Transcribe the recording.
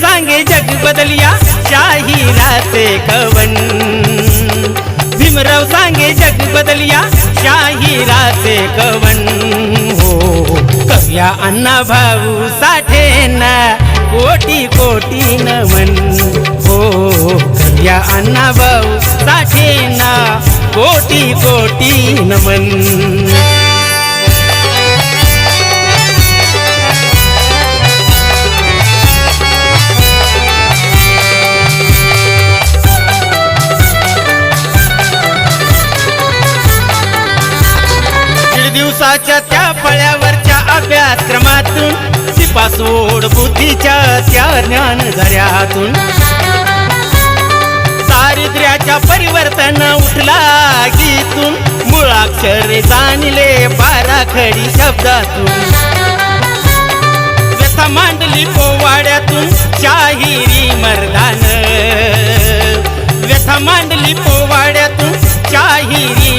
सांगे जग बदलिया शाहिराचे कवन. भीमराव सांगे जग बदलिया शाहिराचे कवन. हो कव्या अण्णा भाऊ साठे ना कोटी कोटी नमन. हो कव्या अण्णा भाऊ साठे ना कोटी कोटी नमन. दिवसाच्या त्या पळ्यावरच्या अभ्यासक्रमातून शिपासोड बुद्धीच्या त्या ज्ञान झऱ्यातून. दारिद्र्याच्या परिवर्तन उठला गीतून. मुळाक्षर जाणले पाराखडी शब्दातून. व्यथा मांडली पोवाड्यातून शाहिरी मर्दान. व्यथा मांडली पोवाड्यातून शाहिरी